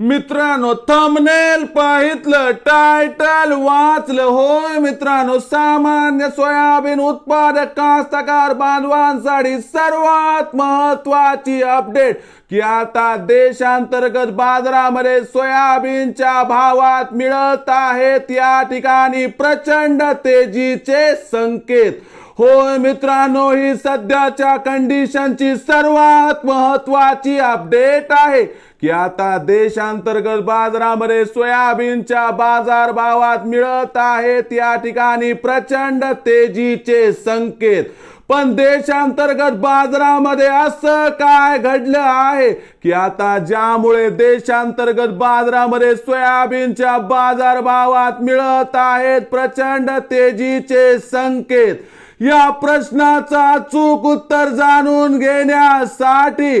मित्रांनो thumbnail पाहितलं title वाचलं. होय मित्रांनो सामान्य सोयाबीन उत्पादक कास्तकार बांधवांसाठी सर्वात महत्वाची अपडेट की आता देशांतर्गत बाजारामध्ये सोयाबीनच्या भावात मिळत आहेत या ठिकाणी प्रचंड तेजीचे संकेत. होय मित्रांनो ही सध्याच्या कंडिशनची सर्वात महत्वाची अपडेट आहे. की आता देशांतर्गत बाजारामध्ये सोयाबीनच्या बाजार भावात मिळत आहेत. या ठिकाणी प्रचंड तेजीचे संकेत. पण देशांतर्गत बाजारामध्ये असं काय घडलं आहे की आता ज्यामुळे देशांतर्गत बाजारामध्ये सोयाबीनच्या बाजार भावात मिळत आहेत प्रचंड तेजीचे संकेत? या प्रश्नाचा अचूक उत्तर जाणून घेण्यासाठी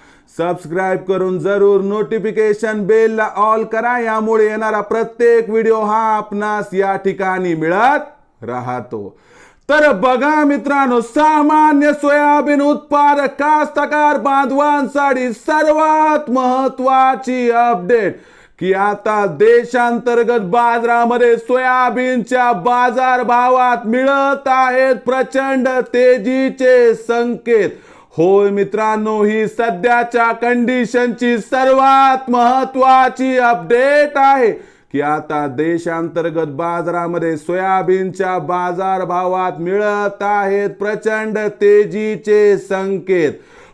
सबस्क्राईब करून जरूर नोटिफिकेशन बेलला ऑल करा. यामुळे येणारा प्रत्येक व्हिडिओ हा आपणास या ठिकाणी मिळत राहतो. तर बघा मित्रांनो सामान्य सोयाबीन उत्पादक कास्तकार बांधवांसाठी सर्वात महत्वाची अपडेट की आता देशांतर्गत बाजारामध्ये सोयाबीनच्या बाजार भावात मिळत आहेत प्रचंड तेजीचे संकेत. होय मित्रांनो ही सध्याच्या कंडिशनची सर्वात महत्वाची अपडेट आहे की आता देशांतर्गत बाजारामध्ये सोयाबीनच्या बाजार भावात मिळत आहेत प्रचंड तेजीचे संकेत.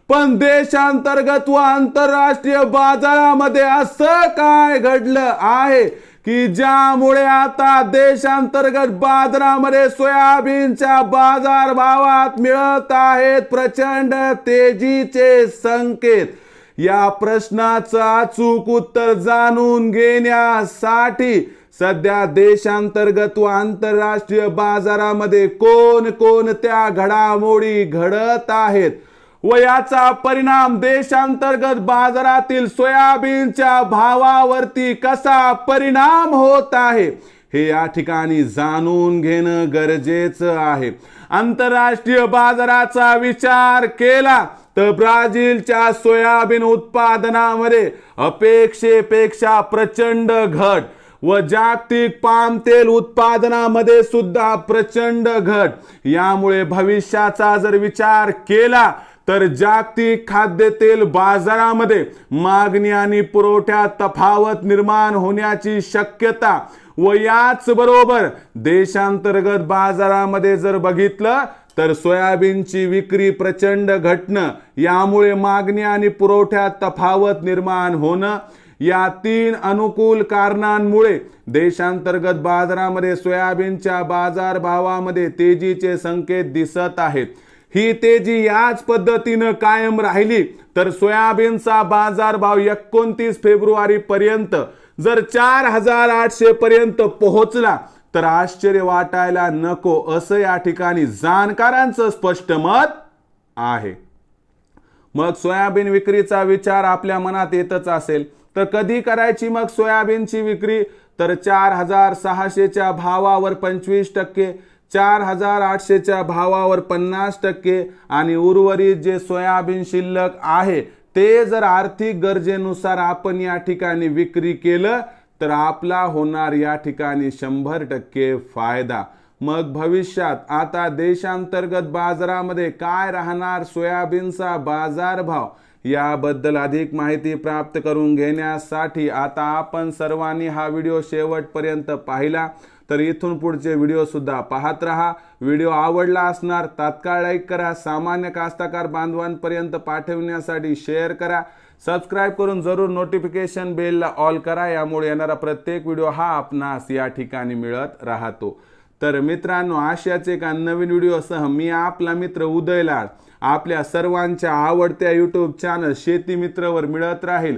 पण देशांतर्गत व आंतरराष्ट्रीय बाजारामध्ये असं काय घडलं आहे की ज्यामुळे आता देशांतर्गत बाजारामध्ये सोयाबीनच्या बाजार भावात मिळत आहेत प्रचंड तेजीचे संकेत. या प्रश्नाचं अचूक उत्तर जाणून घेण्यासाठी सध्या देशांतर्गत व आंतरराष्ट्रीय बाजारामध्ये कोण कोणत्या घडामोडी घडत आहेत? व याचा परिणाम देशांतर्गत बाजारातील सोयाबीनच्या भावावरती कसा परिणाम होत आहे हे या ठिकाणी जाणून घेणं गरजेचं आहे. आंतरराष्ट्रीय बाजाराचा विचार केला तर ब्राझीलच्या सोयाबीन उत्पादनामध्ये अपेक्षेपेक्षा प्रचंड घट व जागतिक पाम तेल उत्पादनामध्ये सुद्धा प्रचंड घट. यामुळे भविष्याचा जर विचार केला तर जागतिक खाद्यतेल बाजारामध्ये मागणी आणि पुरवठ्यात तफावत निर्माण होण्याची शक्यता व याच बरोबर देशांतर्गत बाजारामध्ये जर बघितलं तर सोयाबीनची विक्री प्रचंड घटणं यामुळे मागणी आणि पुरवठ्यात तफावत निर्माण होणं या तीन अनुकूल कारणांमुळे देशांतर्गत बाजारामध्ये सोयाबीनच्या बाजारभावामध्ये तेजीचे संकेत दिसत आहेत. ही तेजी याच पद्धतीनं कायम राहिली तर सोयाबीनचा बाजार भाव एकोणतीस फेब्रुवारी पर्यंत जर चार हजार आठशे पर्यंत पोहोचला तर आश्चर्य वाटायला नको असं या ठिकाणी जाणकारांचं स्पष्ट मत आहे. मग सोयाबीन विक्रीचा विचार आपल्या मनात येतच असेल तर कधी करायची मग सोयाबीनची विक्री? तर चार हजार सहाशेच्या भावावर पंचवीस टक्के चार हजार आठशेच्या भावावर पन्नास टक्के आणि उर्वरित जे सोयाबीन शिल्लक आहे ते जर आर्थिक गरजेनुसार आपण या ठिकाणी विक्री केलं तर आपला होणार या ठिकाणी शंभर टक्के फायदा. मग भविष्यात आता देशांतर्गत बाजारामध्ये काय राहणार सोयाबीनचा बाजारभाव याबद्दल अधिक माहिती प्राप्त करून घेण्यासाठी आता आपण सर्वांनी हा व्हिडिओ शेवटपर्यंत पाहिला. तर इथून पुढचे व्हिडिओ सुद्धा पाहत राहा. व्हिडिओ आवडला असणार तात्काळ लाईक करा. सामान्य कास्ताकार बांधवांपर्यंत पाठवण्यासाठी शेअर करा. सबस्क्राईब करून जरूर नोटिफिकेशन बेलला ऑल करा. यामुळे येणारा प्रत्येक व्हिडिओ हा आपणास या ठिकाणी मिळत राहतो. तर मित्रांनो आशियाचे एका नवीन व्हिडिओसह मी आपला मित्र उदयलाड आपल्या सर्वांच्या आवडत्या यूट्यूब चॅनल शेती मित्रवर मिळत राहील.